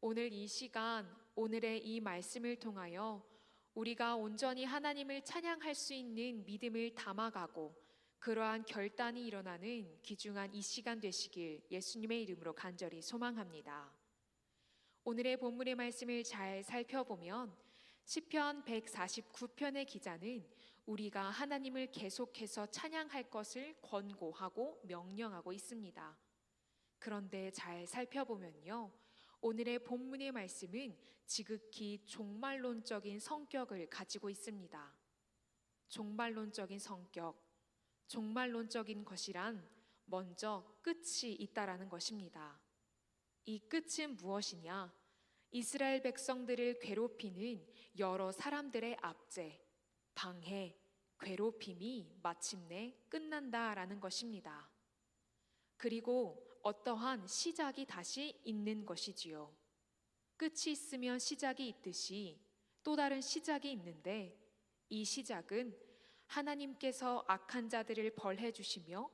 오늘 이 시간, 오늘의 이 말씀을 통하여 우리가 온전히 하나님을 찬양할 수 있는 믿음을 담아가고 그러한 결단이 일어나는 귀중한 이 시간 되시길 예수님의 이름으로 간절히 소망합니다. 오늘의 본문의 말씀을 잘 살펴보면 시편 149편의 기자는 우리가 하나님을 계속해서 찬양할 것을 권고하고 명령하고 있습니다. 그런데 잘 살펴보면요. 오늘의 본문의 말씀은 지극히 종말론적인 성격을 가지고 있습니다. 종말론적인 성격, 종말론적인 것이란 먼저 끝이 있다라는 것입니다. 이 끝은 무엇이냐? 이스라엘 백성들을 괴롭히는 여러 사람들의 압제, 방해, 괴롭힘이 마침내 끝난다라는 것입니다. 그리고 어떠한 시작이 다시 있는 것이지요. 끝이 있으면 시작이 있듯이 또 다른 시작이 있는데 이 시작은 하나님께서 악한 자들을 벌해 주시며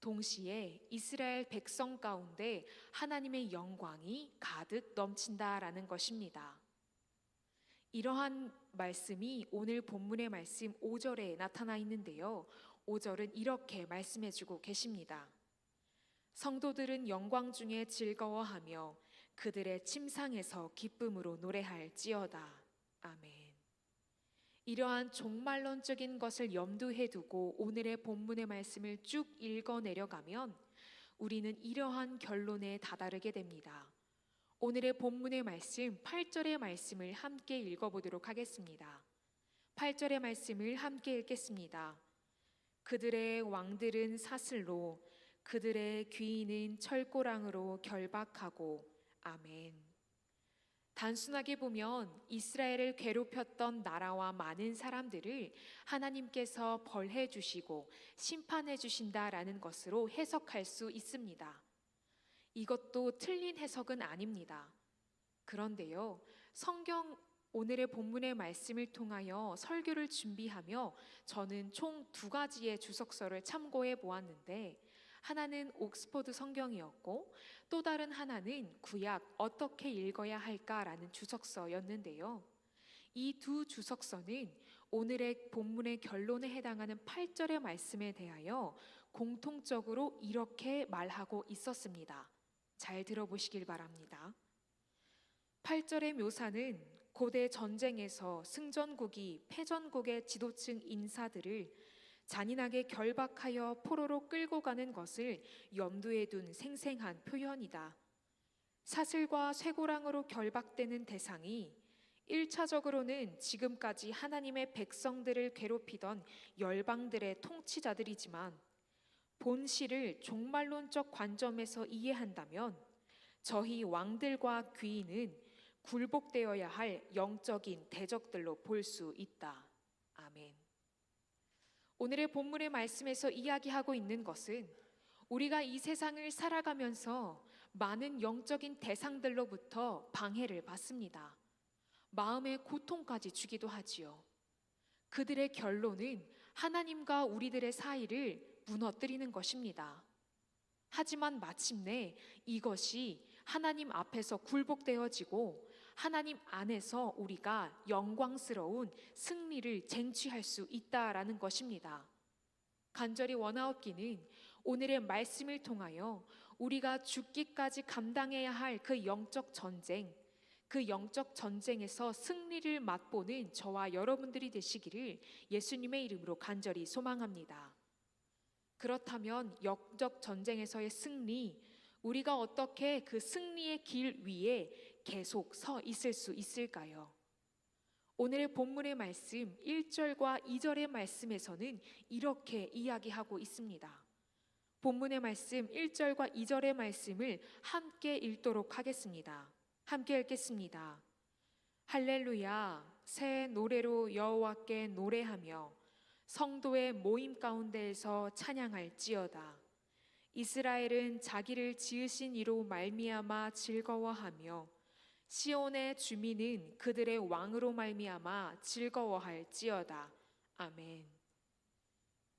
동시에 이스라엘 백성 가운데 하나님의 영광이 가득 넘친다라는 것입니다. 이러한 말씀이 오늘 본문의 말씀 5절에 나타나 있는데요. 5절은 이렇게 말씀해 주고 계십니다. 성도들은 영광 중에 즐거워하며 그들의 침상에서 기쁨으로 노래할지어다. 아멘. 이러한 종말론적인 것을 염두에 두고 오늘의 본문의 말씀을 쭉 읽어 내려가면 우리는 이러한 결론에 다다르게 됩니다. 오늘의 본문의 말씀 8절의 말씀을 함께 읽어 보도록 하겠습니다. 8절의 말씀을 함께 읽겠습니다. 그들의 왕들은 사슬로 그들의 귀인은 철고랑으로 결박하고 아멘. 단순하게 보면 이스라엘을 괴롭혔던 나라와 많은 사람들을 하나님께서 벌해 주시고 심판해 주신다라는 것으로 해석할 수 있습니다. 이것도 틀린 해석은 아닙니다. 그런데요, 성경 오늘의 본문의 말씀을 통하여 설교를 준비하며 저는 총 두 가지의 주석서를 참고해 보았는데 하나는 옥스퍼드 성경이었고 또 다른 하나는 구약 어떻게 읽어야 할까라는 주석서였는데요. 이 두 주석서는 오늘의 본문의 결론에 해당하는 8절의 말씀에 대하여 공통적으로 이렇게 말하고 있었습니다. 잘 들어보시길 바랍니다. 8절의 묘사는 고대 전쟁에서 승전국이 패전국의 지도층 인사들을 잔인하게 결박하여 포로로 끌고 가는 것을 염두에 둔 생생한 표현이다. 사슬과 쇠고랑으로 결박되는 대상이 1차적으로는 지금까지 하나님의 백성들을 괴롭히던 열방들의 통치자들이지만 본시를 종말론적 관점에서 이해한다면 저희 왕들과 귀인은 굴복되어야 할 영적인 대적들로 볼 수 있다. 오늘의 본문의 말씀에서 이야기하고 있는 것은 우리가 이 세상을 살아가면서 많은 영적인 대상들로부터 방해를 받습니다. 마음의 고통까지 주기도 하지요. 그들의 결론은 하나님과 우리들의 사이를 무너뜨리는 것입니다. 하지만 마침내 이것이 하나님 앞에서 굴복되어지고 하나님 안에서 우리가 영광스러운 승리를 쟁취할 수 있다라는 것입니다. 간절히 원하옵기는 오늘의 말씀을 통하여 우리가 죽기까지 감당해야 할 그 영적 전쟁, 그 영적 전쟁에서 승리를 맛보는 저와 여러분들이 되시기를 예수님의 이름으로 간절히 소망합니다. 그렇다면 역적 전쟁에서의 승리, 우리가 어떻게 그 승리의 길 위에 계속 서 있을 수 있을까요? 오늘의 본문의 말씀 1절과 2절의 말씀에서는 이렇게 이야기하고 있습니다. 본문의 말씀 1절과 2절의 말씀을 함께 읽도록 하겠습니다. 함께 읽겠습니다. 할렐루야 새 노래로 여호와께 노래하며 성도의 모임 가운데에서 찬양할지어다. 이스라엘은 자기를 지으신 이로 말미암아 즐거워하며 시온의 주민은 그들의 왕으로 말미암아 즐거워할지어다. 아멘.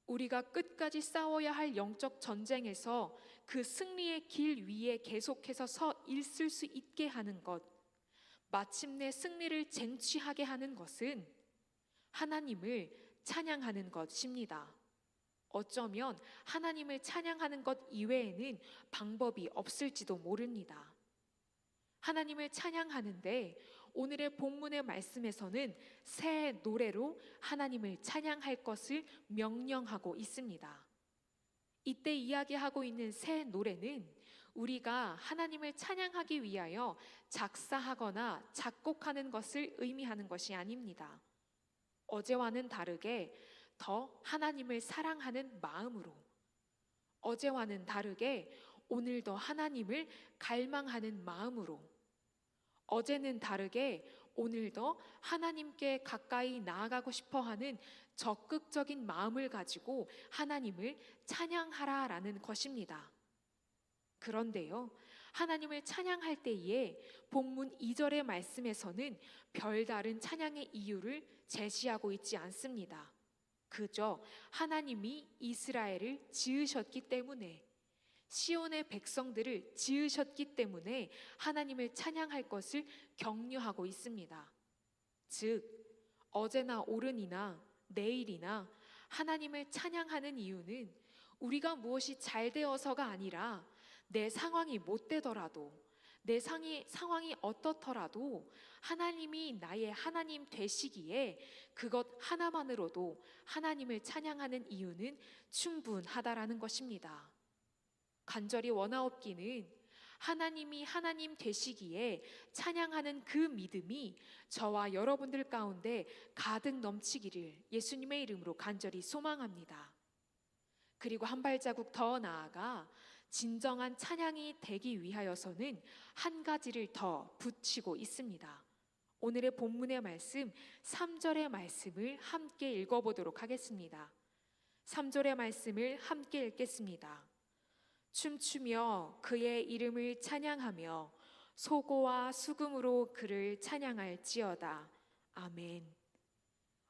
우리가 끝까지 싸워야 할 영적 전쟁에서 그 승리의 길 위에 계속해서 서 있을 수 있게 하는 것 마침내 승리를 쟁취하게 하는 것은 하나님을 찬양하는 것입니다. 어쩌면 하나님을 찬양하는 것 이외에는 방법이 없을지도 모릅니다. 하나님을 찬양하는데 오늘의 본문의 말씀에서는 새 노래로 하나님을 찬양할 것을 명령하고 있습니다. 이때 이야기하고 있는 새 노래는 우리가 하나님을 찬양하기 위하여 작사하거나 작곡하는 것을 의미하는 것이 아닙니다. 어제와는 다르게 더 하나님을 사랑하는 마음으로 어제와는 다르게 오늘도 하나님을 갈망하는 마음으로 어제는 다르게 오늘도 하나님께 가까이 나아가고 싶어 하는 적극적인 마음을 가지고 하나님을 찬양하라 라는 것입니다. 그런데요, 하나님을 찬양할 때에 본문 2절의 말씀에서는 별다른 찬양의 이유를 제시하고 있지 않습니다. 그저 하나님이 이스라엘을 지으셨기 때문에 시온의 백성들을 지으셨기 때문에 하나님을 찬양할 것을 격려하고 있습니다. 즉 어제나 오른이나 내일이나 하나님을 찬양하는 이유는 우리가 무엇이 잘 되어서가 아니라 내 상황이 못 되더라도 내 상이, 상황이 어떻더라도 하나님이 나의 하나님 되시기에 그것 하나만으로도 하나님을 찬양하는 이유는 충분하다라는 것입니다. 간절히 원하옵기는 하나님이 하나님 되시기에 찬양하는 그 믿음이 저와 여러분들 가운데 가득 넘치기를 예수님의 이름으로 간절히 소망합니다. 그리고 한 발자국 더 나아가 진정한 찬양이 되기 위하여서는 한 가지를 더 붙이고 있습니다. 오늘의 본문의 말씀 3절의 말씀을 함께 읽어보도록 하겠습니다. 3절의 말씀을 함께 읽겠습니다. 춤추며 그의 이름을 찬양하며 소고와 수금으로 그를 찬양할지어다. 아멘.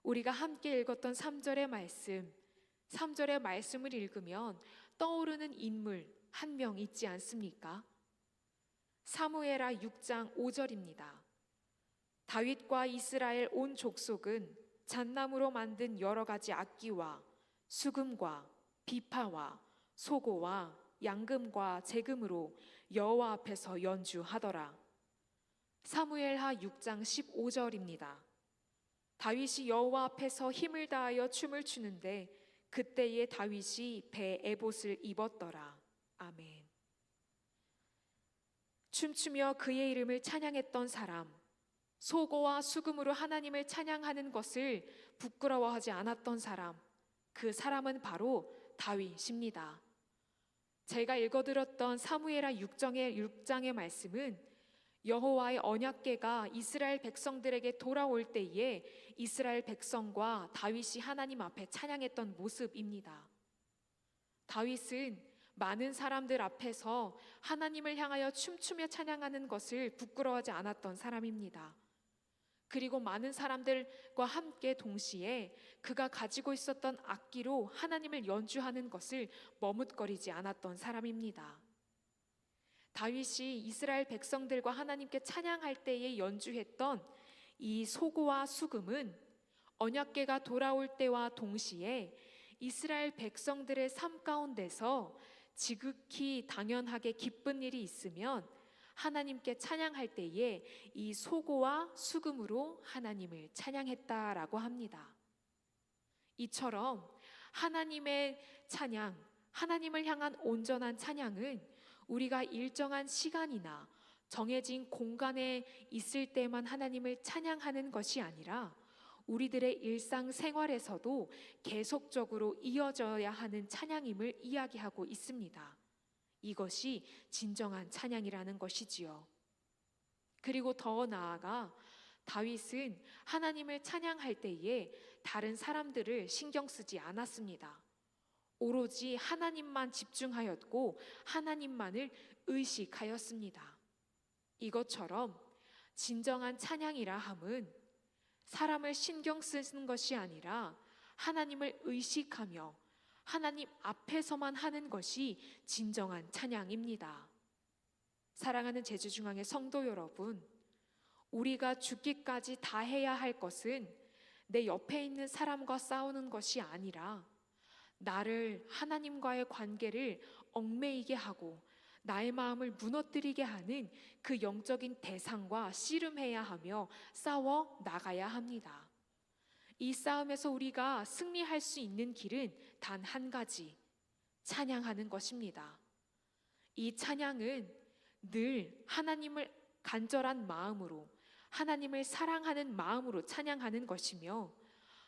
우리가 함께 읽었던 3절의 말씀, 3절의 말씀을 읽으면 떠오르는 인물 한 명 있지 않습니까? 사무에라 6장 5절입니다. 다윗과 이스라엘 온 족속은 잣나무로 만든 여러 가지 악기와 수금과 비파와 소고와 양금과 재금으로 여호와 앞에서 연주하더라. 사무엘하 6장 15절입니다. 다윗이 여호와 앞에서 힘을 다하여 춤을 추는데 그때에 다윗이 배 에봇을 입었더라. 아멘. 춤추며 그의 이름을 찬양했던 사람, 소고와 수금으로 하나님을 찬양하는 것을 부끄러워하지 않았던 사람, 그 사람은 바로 다윗입니다. 제가 읽어드렸던 사무엘하 6장의 6장의 말씀은 여호와의 언약궤가 이스라엘 백성들에게 돌아올 때에 이스라엘 백성과 다윗이 하나님 앞에 찬양했던 모습입니다. 다윗은 많은 사람들 앞에서 하나님을 향하여 춤추며 찬양하는 것을 부끄러워하지 않았던 사람입니다. 그리고 많은 사람들과 함께 동시에 그가 가지고 있었던 악기로 하나님을 연주하는 것을 머뭇거리지 않았던 사람입니다. 다윗이 이스라엘 백성들과 하나님께 찬양할 때에 연주했던 이 소고와 수금은 언약궤가 돌아올 때와 동시에 이스라엘 백성들의 삶 가운데서 지극히 당연하게 기쁜 일이 있으면 하나님께 찬양할 때에 이 소고와 수금으로 하나님을 찬양했다라고 합니다. 이처럼 하나님의 찬양, 하나님을 향한 온전한 찬양은 우리가 일정한 시간이나 정해진 공간에 있을 때만 하나님을 찬양하는 것이 아니라 우리들의 일상 생활에서도 계속적으로 이어져야 하는 찬양임을 이야기하고 있습니다. 이것이 진정한 찬양이라는 것이지요. 그리고 더 나아가 다윗은 하나님을 찬양할 때에 다른 사람들을 신경 쓰지 않았습니다. 오로지 하나님만 집중하였고 하나님만을 의식하였습니다. 이것처럼 진정한 찬양이라 함은 사람을 신경 쓰는 것이 아니라 하나님을 의식하며 하나님 앞에서만 하는 것이 진정한 찬양입니다. 사랑하는 제주중앙의 성도 여러분, 우리가 죽기까지 다 해야 할 것은 내 옆에 있는 사람과 싸우는 것이 아니라 나를 하나님과의 관계를 얽매이게 하고 나의 마음을 무너뜨리게 하는 그 영적인 대상과 씨름해야 하며 싸워 나가야 합니다. 이 싸움에서 우리가 승리할 수 있는 길은 단 한 가지, 찬양하는 것입니다. 이 찬양은 늘 하나님을 간절한 마음으로, 하나님을 사랑하는 마음으로 찬양하는 것이며,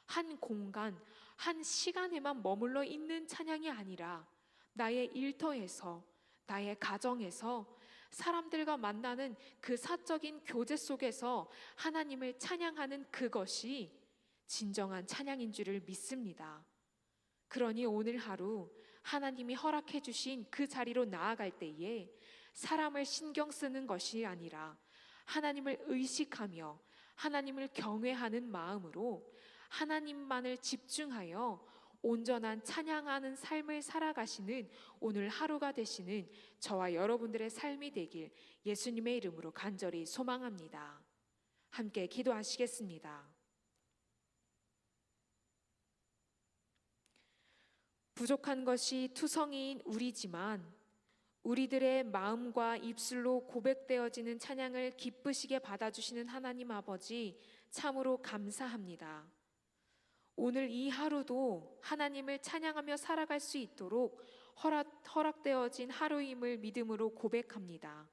한 공간, 한 시간에만 머물러 있는 찬양이 아니라, 나의 일터에서, 나의 가정에서, 사람들과 만나는 그 사적인 교제 속에서 하나님을 찬양하는 그것이 진정한 찬양인 줄을 믿습니다. 그러니 오늘 하루 하나님이 허락해 주신 그 자리로 나아갈 때에 사람을 신경 쓰는 것이 아니라 하나님을 의식하며 하나님을 경외하는 마음으로 하나님만을 집중하여 온전한 찬양하는 삶을 살아가시는 오늘 하루가 되시는 저와 여러분들의 삶이 되길 예수님의 이름으로 간절히 소망합니다. 함께 기도하시겠습니다. 부족한 것이 투성이인 우리지만 우리들의 마음과 입술로 고백되어지는 찬양을 기쁘시게 받아주시는 하나님 아버지 참으로 감사합니다. 오늘 이 하루도 하나님을 찬양하며 살아갈 수 있도록 허락, 허락되어진 하루임을 믿음으로 고백합니다.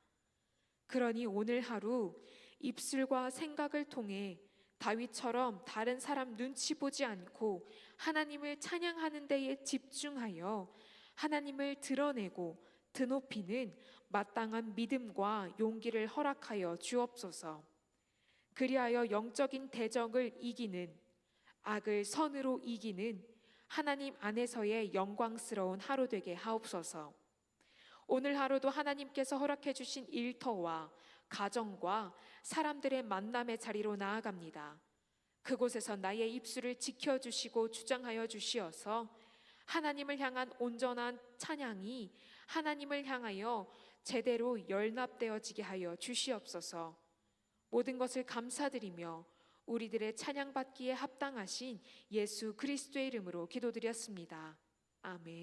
그러니 오늘 하루 입술과 생각을 통해 다윗처럼 다른 사람 눈치 보지 않고 하나님을 찬양하는 데에 집중하여 하나님을 드러내고 드높이는 마땅한 믿음과 용기를 허락하여 주옵소서. 그리하여 영적인 대적을 이기는 악을 선으로 이기는 하나님 안에서의 영광스러운 하루 되게 하옵소서. 오늘 하루도 하나님께서 허락해 주신 일터와 가정과 사람들의 만남의 자리로 나아갑니다. 그곳에서 나의 입술을 지켜주시고 주장하여 주시어서 하나님을 향한 온전한 찬양이 하나님을 향하여 제대로 열납되어지게 하여 주시옵소서. 모든 것을 감사드리며 우리들의 찬양받기에 합당하신 예수 그리스도의 이름으로 기도드렸습니다. 아멘.